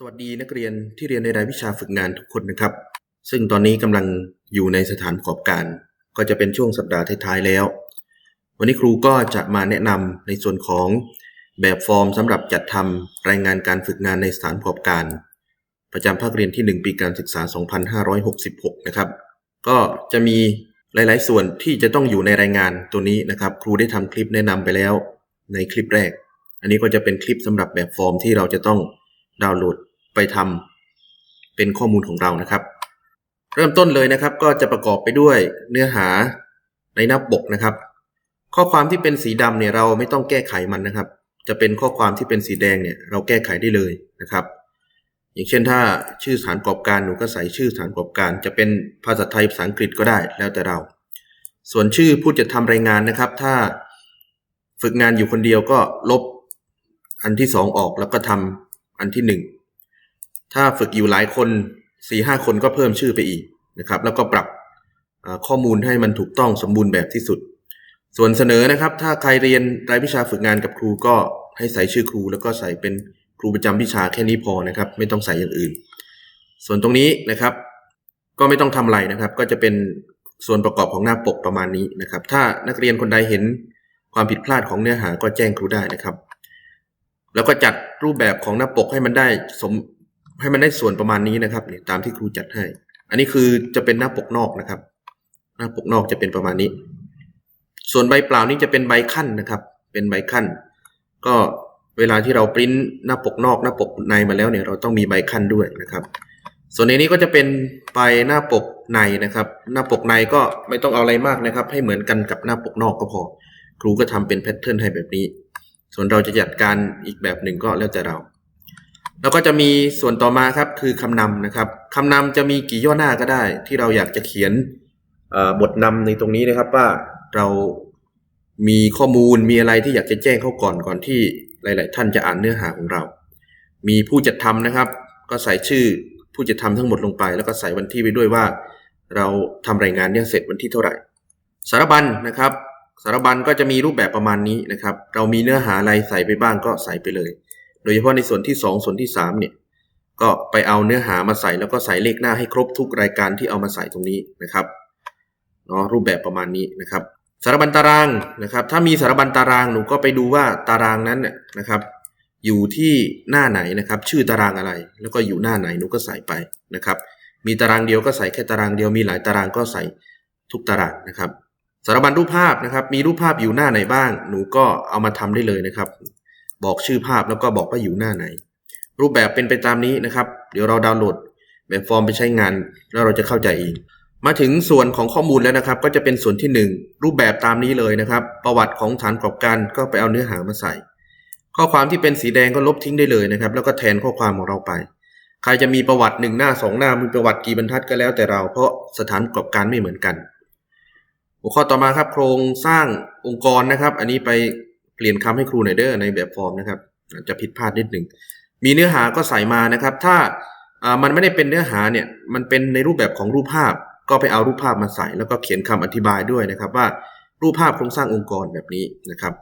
สวัสดีนักเรียนที่เรียนในรายวิชาฝึกงานทุกคนนะครับ ซึ่งตอนนี้กำลังอยู่ในสถานประกอบการ ก็จะเป็นช่วงสัปดาห์ท้ายๆแล้ว วันนี้ครูก็จะมาแนะนำในส่วนของแบบฟอร์มสำหรับจัดทำรายงานการฝึกงานในสถานประกอบการ ประจำภาคเรียนที่ 1 ปีการศึกษา 2566 นะครับ ก็จะมีหลายๆ ส่วนที่จะต้องอยู่ในรายงานตัวนี้นะครับ ครูได้ทำคลิปแนะนำไปแล้วในคลิปแรก อันนี้ก็จะเป็นคลิปสำหรับแบบฟอร์มที่เราจะต้องดาวน์โหลด ไปทำเป็นข้อมูลของเรานะครับ เริ่มต้นเลยนะครับ ก็จะประกอบไปด้วยเนื้อหาในหน้าปกนะครับ ข้อความที่เป็นสีดำเนี่ยเราไม่ต้องแก้ไขมันนะครับ จะเป็นข้อความที่เป็นสีแดงเนี่ยเราแก้ไขได้เลยนะครับ อย่างเช่นถ้าชื่อสถานประกอบการหนูก็ใส่ชื่อสถานประกอบการ จะเป็นภาษาไทยภาษาอังกฤษก็ได้แล้วแต่เรา ส่วนชื่อผู้จัดทำรายงานนะครับ ถ้าฝึกงานอยู่คนเดียวก็ลบอันที่สองออกแล้วก็ทำอันที่หนึ่ง ถ้าฝึกอยู่หลายคนสี่ห้าคนก็เพิ่มชื่อไปอีกนะครับ แล้วก็ปรับข้อมูลให้มันถูกต้องสมบูรณ์แบบที่สุด ส่วนเสนอนะครับ ถ้าใครเรียนรายวิชาฝึกงานกับครูก็ให้ใส่ชื่อครู แล้วก็ใส่เป็นครูประจำวิชาแค่นี้พอนะครับ ไม่ต้องใส่อย่างอื่น ส่วนตรงนี้นะครับ ก็ไม่ต้องทำอะไรนะครับ ก็จะเป็นส่วนประกอบของหน้าปกประมาณนี้นะครับ ถ้านักเรียนคนใดเห็นความผิดพลาดของเนื้อหาก็แจ้งครูได้นะครับ แล้วก็จัดรูปแบบของหน้าปกให้มันได้สม ให้มันได้ส่วนประมาณนี้นะครับเนี่ยตามที่ครูจัดให้ อันนี้คือจะเป็นหน้าปกนอกนะครับ หน้าปกนอกจะเป็นประมาณนี้ ส่วนใบเปล่านี่จะเป็นใบขั้นนะครับ เป็นใบขั้น ก็เวลาที่เราปริ้นหน้าปกนอกหน้าปกในมาแล้วเนี่ยเราต้องมีใบขั้นด้วยนะครับ ส่วนในนี้ก็จะเป็นใบหน้าปกในนะครับ หน้าปกในก็ไม่ต้องเอาอะไรมากนะครับ ให้เหมือนกันกับหน้าปกนอกก็พอ ครูก็ทำเป็นแพทเทิร์นให้แบบนี้ ส่วนเราจะจัดการอีกแบบหนึ่งก็แล้วแต่เรา แล้วก็จะมีส่วนต่อมาครับคือคำนำนะครับคำนำจะมีกี่ย่อหน้าก็ได้ ที่เราอยากจะเขียนบทนำในตรงนี้นะครับว่าเรามีข้อมูลมีอะไรที่อยากจะแจ้งเข้าก่อนก่อนที่หลาย ๆ ท่านจะอ่านเนื้อหาของเรา มีผู้จัดทำนะครับ ก็ใส่ชื่อผู้จัดทำทั้งหมดลงไป แล้วก็ใส่วันที่ไปด้วยว่า เราทำรายงานเนี่ยเสร็จวันที่เท่าไหร่ สารบัญนะครับ สารบัญก็จะมีรูปแบบประมาณนี้นะครับ เรามีเนื้อหาอะไรใส่ไปบ้างก็ใส่ไปเลย โดยเฉพาะในส่วนที่ 2 ส่วนที่3เนี่ยก็ไปเอาเนื้อหามาใส่แล้วก็ใส่เลขหน้าให้ครบทุกรายการที่เอามาใส่ตรงนี้นะครับเนาะรูปแบบประมาณนี้นะครับ สารบัญตารางนะครับ ถ้ามีสารบัญตารางหนูก็ไปดูว่าตารางนั้นน่ะนะครับ อยู่ที่หน้าไหนนะครับ ชื่อตารางอะไร แล้วก็อยู่หน้าไหนหนูก็ใส่ไปนะครับ มีตารางเดียวก็ใส่แค่ตารางเดียวมีหลายตารางก็ใส่ทุกตารางนะครับ สารบัญรูปภาพนะครับ มีรูปภาพอยู่หน้าไหนบ้าง หนูก็เอามาทำได้เลยนะครับ บอกชื่อภาพแล้วก็บอกว่าอยู่หน้าไหน รูปแบบเป็นไปตามนี้นะครับ เดี๋ยวเราดาวน์โหลดแบบฟอร์มไปใช้งาน แล้วเราจะเข้าใจเองมาถึงส่วนของข้อมูลแล้วนะครับ ก็จะเป็นส่วนที่ 1 รูปแบบตามนี้เลยนะครับ ประวัติของฐานประกอบการก็ไปเอาเนื้อหามาใส่ ข้อความที่เป็นสีแดงก็ลบทิ้งได้เลยนะครับ แล้วก็แทนข้อความของเราไป ใครจะมีประวัติหนึ่งหน้าสองหน้ามีประวัติกี่บรรทัดก็แล้วแต่เรา เพราะสถานประกอบการไม่เหมือนกัน หัวข้อต่อมาครับโครงสร้างองค์กรนะครับ อันนี้ไป เปลี่ยนคำให้ครูหน่อยเด้อในแบบฟอร์มนะครับอาจจะผิดพลาดนิดหนึ่งมีเนื้อหาก็ใส่มานะครับ ถ้ามันไม่ได้เป็นเนื้อหาเนี่ยมันเป็นในรูปแบบของรูปภาพ ก็ไปเอารูปภาพมาใส่ แล้วก็เขียนคำอธิบายด้วยนะครับ ว่ารูปภาพโครงสร้างองค์กรแบบนี้นะครับ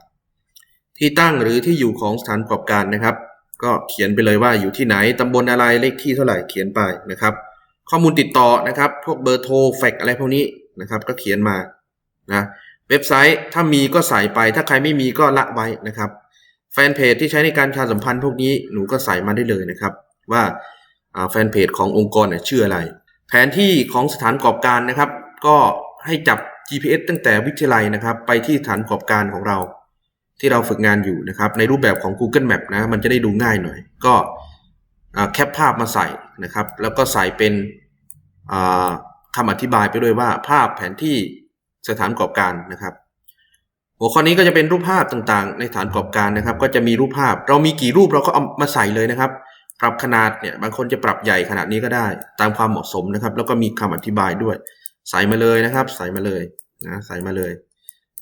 ที่ตั้งหรือที่อยู่ของสถานประกอบการนะครับ ก็เขียนไปเลยว่าอยู่ที่ไหนตำบลอะไรเลขที่เท่าไหร่เขียนไปนะครับ ข้อมูลติดต่อนะครับ พวกเบอร์โทรแฟกอะไรพวกนี้นะครับ ก็เขียนมานะ เว็บไซต์ถ้ามีก็ใส่ไป ถ้าใครไม่มีก็ละไว้นะครับ แฟนเพจที่ใช้ในการประชาสัมพันธ์พวกนี้หนูก็ใส่มาได้เลยนะครับ ว่าแฟนเพจขององค์กรเนี่ยชื่ออะไร แผนที่ของสถานประกอบการนะครับ ก็ให้จับ GPS ตั้งแต่วิทยาลัยนะครับ ไปที่สถานประกอบการของเรา ที่เราฝึกงานอยู่นะครับ ในรูปแบบของ Google Map นะมันจะได้ดูง่ายหน่อย ก็แคปภาพมาใส่นะครับ แล้วก็ใส่เป็นคำอธิบายไปด้วยว่าภาพแผนที่ สถานประกอบการนะครับ หัวข้อนี้ก็จะเป็นรูปภาพต่างๆ ในฐานประกอบการนะครับ ก็จะมีรูปภาพ เรามีกี่รูปเราก็เอามาใส่เลยนะครับ ปรับขนาดเนี่ยบางคนจะปรับใหญ่ขนาดนี้ก็ได้ ตามความเหมาะสมนะครับ แล้วก็มีคำอธิบายด้วย ใส่มาเลยนะครับ ใส่มาเลยนะใส่มาเลย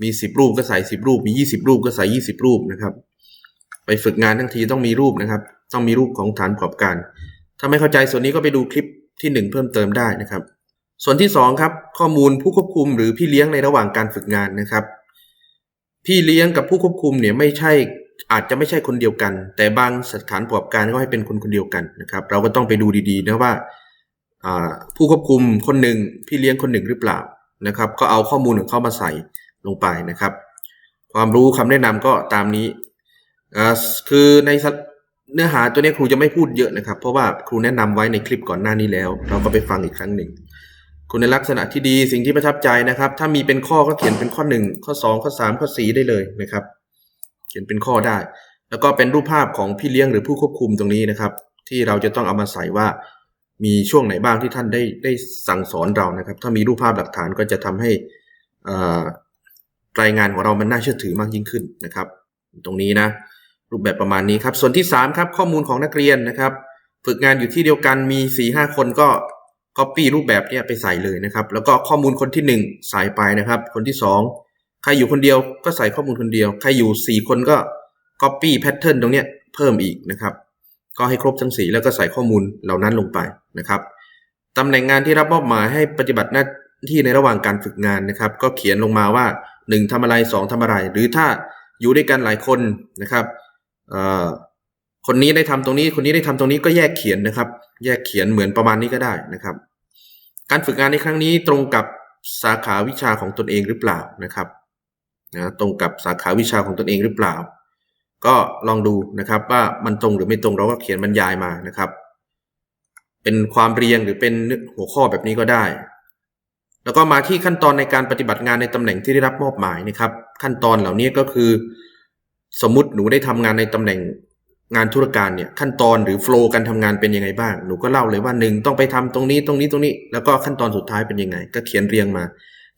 มี 10 รูปก็ใส่ 10 รูป มี 20 รูปก็ใส่ 20 รูปนะครับ ไปฝึกงานทั้งทีต้องมีรูปนะครับ ต้องมีรูปของฐานประกอบการ ถ้าไม่เข้าใจส่วนนี้ก็ไปดูคลิปที่ 1 เพิ่มเติมได้นะครับ ส่วนที่2ครับข้อมูลผู้ควบคุมหรือพี่เลี้ยงในระหว่างการฝึกงานนะครับ พี่เลี้ยงกับผู้ควบคุมเนี่ยไม่ใช่อาจจะไม่ใช่คนเดียวกัน แต่บางสถานประกอบการก็ให้เป็นคนคนเดียวกันนะครับ เราก็ต้องไปดูดีๆนะว่าผู้ควบคุมคนหนึ่งพี่เลี้ยงคนหนึ่งหรือเปล่านะครับ ก็เอาข้อมูลของเขามาใส่ลงไปนะครับ ความรู้คำแนะนำก็ตามนี้คือในเนื้อหาตัวนี้ครูจะไม่พูดเยอะนะครับ เพราะว่าครูแนะนำไว้ในคลิปก่อนหน้านี้แล้ว เราก็ไปฟังอีกครั้งหนึ่ง คุณลักษณะที่ดีสิ่งที่ประทับใจนะครับ ถ้ามีเป็นข้อก็เขียนเป็นข้อหนึ่งข้อสองข้อสามข้อสี่ได้เลยนะครับ เขียนเป็นข้อได้ แล้วก็เป็นรูปภาพของพี่เลี้ยงหรือผู้ควบคุมตรงนี้นะครับ ที่เราจะต้องเอามาใส่ว่ามีช่วงไหนบ้างที่ท่านได้ได้สั่งสอนเรานะครับ ถ้ามีรูปภาพหลักฐานก็จะทำให้รายงานของเรามันน่าเชื่อถือมากยิ่งขึ้นนะครับ ตรงนี้นะ รูปแบบประมาณนี้ครับ ส่วนที่3ครับข้อมูลของนักเรียนนะครับ ฝึกงานอยู่ที่เดียวกันมี4ี่ห้าคนก็ Copy รูปแบบเนี้ยไปใส่เลยนะครับ แล้วก็ข้อมูลคนที่ 1 ใส่ไปนะครับ คนที่ 2 ใครอยู่คนเดียวก็ใส่ข้อมูลคนเดียว ใครอยู่ 4 คนก็ Copy Pattern ตรงเนี้ยเพิ่มอีกนะครับ ก็ให้ครบทั้ง 4 แล้วก็ใส่ข้อมูลเหล่านั้นลงไปนะครับตำแหน่งงานที่รับมอบหมายให้ปฏิบัติหน้าที่ในระหว่างการฝึกงานนะครับ ก็เขียนลงมาว่า 1ทำอะไร 2ทำอะไร หรือถ้าอยู่ด้วยกันหลายคนนะครับเอ่อ คนนี้ได้ทำตรงนี้ คนนี้ได้ทำตรงนี้ก็แยกเขียนนะครับ แยกเขียนเหมือนประมาณนี้ก็ได้นะครับ การฝึกงานในครั้งนี้ตรงกับสาขาวิชาของตนเองหรือเปล่านะครับนะตรงกับสาขาวิชาของตนเองหรือเปล่า ก็ลองดูนะครับว่ามันตรงหรือไม่ตรงเราก็เขียนบรรยายมานะครับ เป็นความเรียงหรือเป็นหัวข้อแบบนี้ก็ได้ แล้วก็มาที่ขั้นตอนในการปฏิบัติงานในตำแหน่งที่ได้รับมอบหมายนะครับ ขั้นตอนเหล่านี้ก็คือ สมมุติหนูได้ทำงานในตำแหน่ง งานธุรการเนี่ยขั้นตอนหรือโฟล์การทำงานเป็นยังไงบ้างหนูก็เล่าเลยว่าหนึ่งต้องไปทำตรงนี้ตรงนี้ตรงนี้ แล้วก็ขั้นตอนสุดท้ายเป็นยังไง ก็เขียนเรียงมา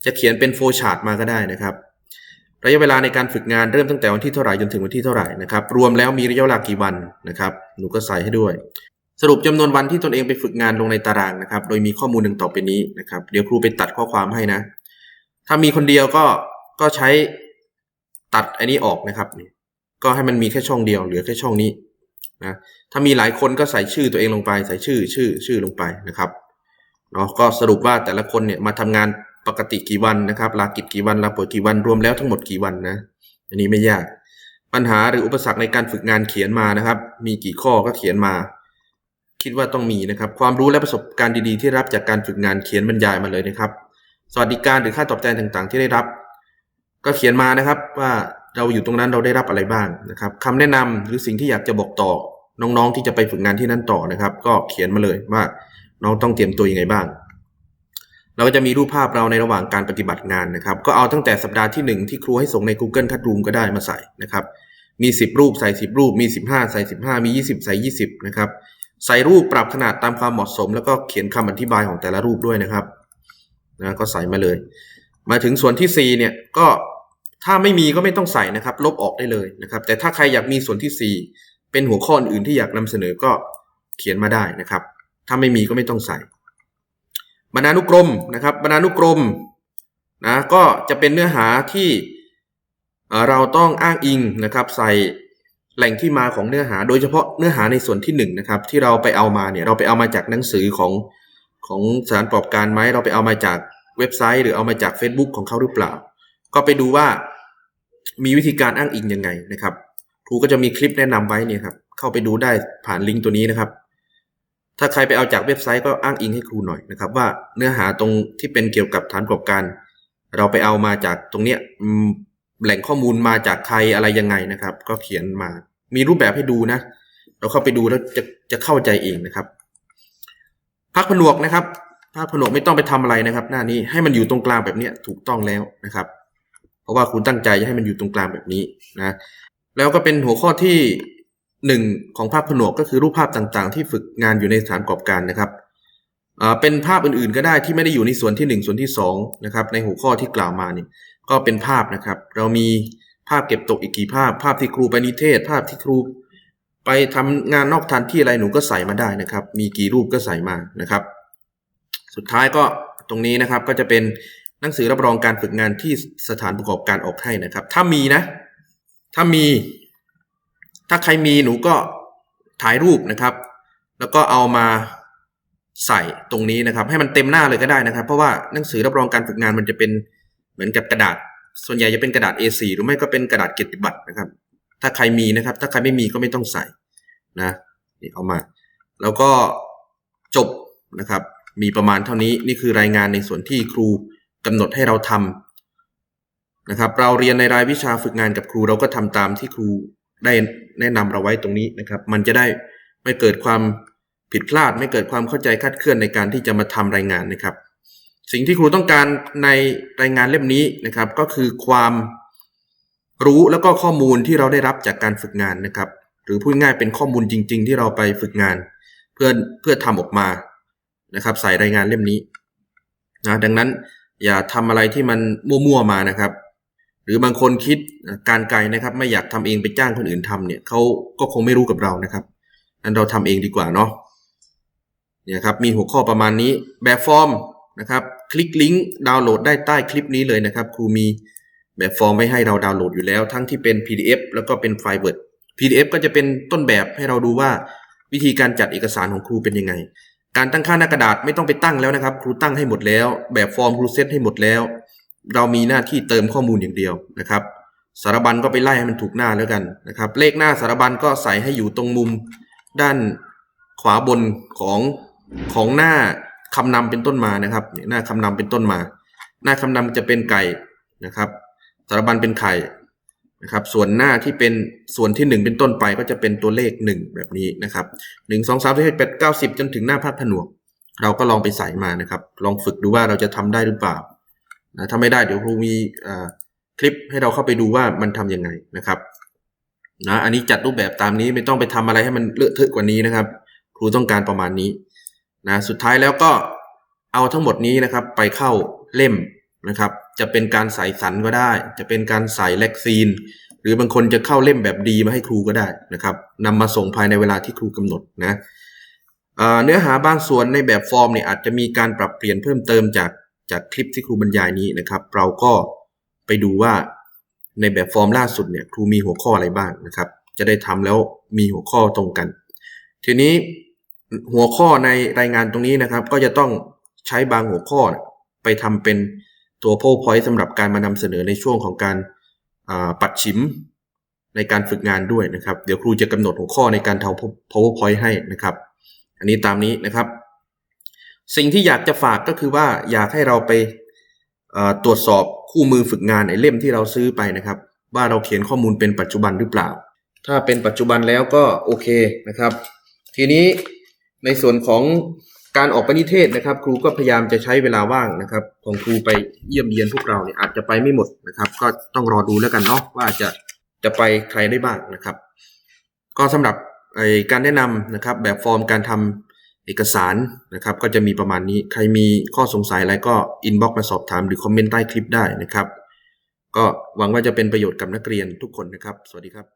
จะเขียนเป็นโฟล์ชาร์ตมาก็ได้นะครับ ระยะเวลาในการฝึกงานเริ่มตั้งแต่วันที่เท่าไหร่จนถึงวันที่เท่าไหร่นะครับรวมแล้วมีระยะเวลากี่วันนะครับ หนูก็ใส่ให้ด้วย สรุปจำนวนวันที่ตนเองไปฝึกงานลงในตารางนะครับ โดยมีข้อมูลดังต่อไปนี้นะครับ เดี๋ยวครูไปตัดข้อความให้นะ ถ้ามีคนเดียวก็ก็ใช้ตัดอันนี้ออกนะครับ ก็ให้มันมีแค่ช่องเดียวเหลือแค่ช่องนี้ นะถ้ามีหลายคนก็ใส่ชื่อตัวเองลงไป ใส่ชื่อชื่อชื่อลงไปนะครับเนาะก็สรุปว่าแต่ละคนเนี่ยมาทำงานปกติกี่วันนะครับลากิจกี่วันลาป่วยกี่วันรวมแล้วทั้งหมดกี่วันนะอันนี้ไม่ยาก ปัญหาหรืออุปสรรคในการฝึกงานเขียนมานะครับ มีกี่ข้อก็เขียนมา คิดว่าต้องมีนะครับ ความรู้และประสบการณ์ดีๆ ที่รับจากการฝึกงานเขียนบรรยายมาเลยนะครับ สวัสดิการหรือค่าตอบแทนต่างๆ ที่ได้รับ ก็เขียนมานะครับว่า เราอยู่ตรงนั้นเราได้รับอะไรบ้างนะครับคำแนะนำหรือสิ่งที่อยากจะบอกต่อน้องๆที่จะไปฝึกงานที่นั่นต่อนะครับ ก็เขียนมาเลยว่าน้องต้องเตรียมตัวยังไงบ้าง เราก็จะมีรูปภาพเราในระหว่างการปฏิบัติงานนะครับ ก็เอาตั้งแต่สัปดาห์ที่ 1 ที่ครูให้ส่งใน Google Classroom ก็ได้มาใส่นะครับ มี 10 รูปใส่ 10 รูป มี 15 ใส่ 15 มี 20 ใส่ 20 นะครับ ใส่รูปปรับขนาดตามความเหมาะสม แล้วก็เขียนคำอธิบายของแต่ละรูปด้วยนะครับนะก็ใส่มาเลย มาถึงส่วนที่ 4 เนี่ยก็ ถ้าไม่มีก็ไม่ต้องใส่นะครับ ลบออกได้เลยนะครับ แต่ถ้าใครอยากมีส่วนที่ 4 เป็นหัวข้ออื่นที่อยากนำเสนอก็เขียนมาได้นะครับ ถ้าไม่มีก็ไม่ต้องใส่บรรณานุกรมนะครับบรรณานุกรมนะก็จะเป็นเนื้อหาที่เราต้องอ้างอิงนะครับ ใส่แหล่งที่มาของเนื้อหา โดยเฉพาะเนื้อหาในส่วนที่1นงนะครับ ที่เราไปเอามาเนี่ยเราไปเอามาจากหนังสือของของสานประกอบการไหมเราไปเอามาจากเว็บไซต์ หรือเอามาจาก Facebook ของเขาหรือเปล่า ก็ไปดูว่ามีวิธีการอ้างอิงยังไงนะครับครูก็จะมีคลิปแนะนำไว้เนี่ยครับเข้าไปดูได้ผ่านลิงก์ตัวนี้นะครับ ถ้าใครไปเอาจากเว็บไซต์ก็อ้างอิงให้ครูหน่อยนะครับ ว่าเนื้อหาตรงที่เป็นเกี่ยวกับฐานประกอบการ เราไปเอามาจากตรงเนี้ยแหล่งข้อมูลมาจากใครอะไรยังไงนะครับ ก็เขียนมา มีรูปแบบให้ดูนะ เราเข้าไปดูแล้วจะจะเข้าใจเองนะครับพักผนวกนะครับภาคผนวกไม่ต้องไปทำอะไรนะครับ หน้านี้ให้มันอยู่ตรงกลางแบบเนี้ยถูกต้องแล้วนะครับ เพราะว่าคุณตั้งใจจะให้มันอยู่ตรงกลางแบบนี้นะแล้วก็เป็นหัวข้อที่หนึ่งของภาพผนวกก็คือรูปภาพต่างๆ ที่ฝึกงานอยู่ในสถานประกอบการนะครับเป็นภาพอื่นๆก็ได้ที่ไม่ได้อยู่ในส่วนที่หนึ่งส่วนที่สองนะครับในหัวข้อที่กล่าวมานี่ก็เป็นภาพนะครับ เรามีภาพเก็บตกอีกกี่ภาพ ภาพที่ครูไปนิเทศ ภาพที่ครู ไปทำงานนอกสถานที่อะไรหนูก็ใส่มาได้นะครับ มีกี่รูปก็ใส่มานะครับ สุดท้ายก็ตรงนี้นะครับก็จะเป็น หนังสือรับรองการฝึกงานที่สถานประกอบการออกให้นะครับ ถ้ามีนะ ถ้ามี ถ้าใครมีหนูก็ถ่ายรูปนะครับ แล้วก็เอามาใส่ตรงนี้นะครับ ให้มันเต็มหน้าเลยก็ได้นะครับ เพราะว่าหนังสือรับรองการฝึกงานมันจะเป็นเหมือนกับกระดาษ ส่วนใหญ่จะเป็นกระดาษ A4 หรือไม่ก็เป็นกระดาษเกียรติบัตรนะครับ ถ้าใครมีนะครับ ถ้าใครไม่มีก็ไม่ต้องใส่นะนี่เอามา แล้วก็จบนะครับ มีประมาณเท่านี้นี่คือรายงานในส่วนที่ครู กำหนดให้เราทำนะครับ เราเรียนในรายวิชาฝึกงานกับครู เราก็ทำตามที่ครูได้แนะนำเราไว้ตรงนี้นะครับ มันจะได้ไม่เกิดความผิดพลาด ไม่เกิดความเข้าใจคาดเคลื่อนในการที่จะมาทำรายงานนะครับ สิ่งที่ครูต้องการในรายงานเล่มนี้นะครับ ก็คือความรู้แล้วก็ข้อมูลที่เราได้รับจากการฝึกงานนะครับ หรือพูดง่ายเป็นข้อมูลจริง ๆ ที่เราไปฝึกงาน เพื่อเพื่อทำออกมานะครับ ใส่รายงานเล่มนี้นะดังนั้น อย่าทำอะไรที่มันมั่วๆมานะครับ หรือบางคนคิดการไกลนะครับ ไม่อยากทำเองไปจ้างคนอื่นทำเนี่ยเขาก็คงไม่รู้กับเรานะครับนั้นเราทำเองดีกว่าเนาะเนี่ยครับมีหัวข้อประมาณนี้แบบฟอร์มนะครับ คลิกลิงก์ดาวน์โหลดได้ใต้คลิปนี้เลยนะครับ ครูมีแบบฟอร์มไว้ให้เราดาวน์โหลดอยู่แล้ว ทั้งที่เป็น PDF แล้วก็เป็นไฟล์ Word PDF ก็จะเป็นต้นแบบให้เราดูว่าวิธีการจัดเอกสารของครูเป็นยังไง การตั้งค่าหน้ากระดาษไม่ต้องไปตั้งแล้วนะครับ ครูตั้งให้หมดแล้ว แบบฟอร์มครูเซตให้หมดแล้ว เรามีหน้าที่เติมข้อมูลอย่างเดียวนะครับ สารบัญก็ไปไล่ให้มันถูกหน้าแล้วกันนะครับ เลขหน้าสารบัญก็ใส่ให้อยู่ตรงมุมด้านขวาบนของของหน้าคำนำเป็นต้นมานะครับ หน้าคำนำเป็นต้นมา หน้าคำนำจะเป็นไก่นะครับ สารบัญเป็นไข่ นะครับ ส่วนหน้าที่เป็นส่วนที่หนึ่งเป็นต้นไปก็จะเป็นตัวเลขหนึ่งแบบนี้นะครับหนึ่งสองสามสี่ห้าแปดเก้าสิบจนถึงหน้าภาคผนวก เราก็ลองไปใส่มานะครับ ลองฝึกดูว่าเราจะทำได้หรือเปล่านะถ้าไม่ได้เดี๋ยวครูมีคลิปให้เราเข้าไปดูว่ามันทํำยังไงนะครับนะอันนี้จัดรูปแบบตามนี้ไม่ต้องไปทำอะไรให้มันเลอะเทอะกว่านี้นะครับ ครูต้องการประมาณนี้นะสุดท้ายแล้วก็เอาทั้งหมดนี้นะครับ ไปเข้าเล่มนะครับ จะเป็นการใส่สันก็ได้ จะเป็นการใส่แล็กซีน หรือบางคนจะเข้าเล่มแบบดีมาให้ครูก็ได้นะครับนำมาส่งภายในเวลาที่ครูกำหนดนะเนื้อหาบางส่วนในแบบฟอร์มเนี่ยอาจจะมีการปรับเปลี่ยนเพิ่มเติมจากจากคลิปที่ครูบรรยายนี้นะครับ เราก็ไปดูว่าในแบบฟอร์มล่าสุดเนี่ยครูมีหัวข้ออะไรบ้างนะครับ จะได้ทำแล้วมีหัวข้อตรงกัน ทีนี้หัวข้อในรายงานตรงนี้นะครับ ก็จะต้องใช้บางหัวข้อไปทำเป็น ตัว powerpoint สำหรับการมานำเสนอในช่วงของการปัดชิมในการฝึกงานด้วยนะครับ เดี๋ยวครูจะกำหนดหัวข้อในการทำ powerpoint ให้นะครับ อันนี้ตามนี้นะครับ สิ่งที่อยากจะฝากก็คือว่าอยากให้เราไปตรวจสอบคู่มือฝึกงานในเล่มที่เราซื้อไปนะครับ ว่าเราเขียนข้อมูลเป็นปัจจุบันหรือเปล่า ถ้าเป็นปัจจุบันแล้วก็โอเคนะครับ ทีนี้ในส่วนของ การออกไปนิเทศนะครับ ครูก็พยายามจะใช้เวลาว่างนะครับ ของครูไปเยี่ยมเยียนพวกเราเนี่ยอาจจะไปไม่หมดนะครับ ก็ต้องรอดูแล้วกันเนาะว่าจะจะไปใครได้บ้างนะครับ ก็สำหรับการแนะนำนะครับแบบฟอร์มการทำเอกสารนะครับ ก็จะมีประมาณนี้ใครมีข้อสงสัยอะไรก็อินบ็อกซ์มาสอบถามหรือคอมเมนต์ใต้คลิปได้นะครับ ก็หวังว่าจะเป็นประโยชน์กับนักเรียนทุกคนนะครับ สวัสดีครับ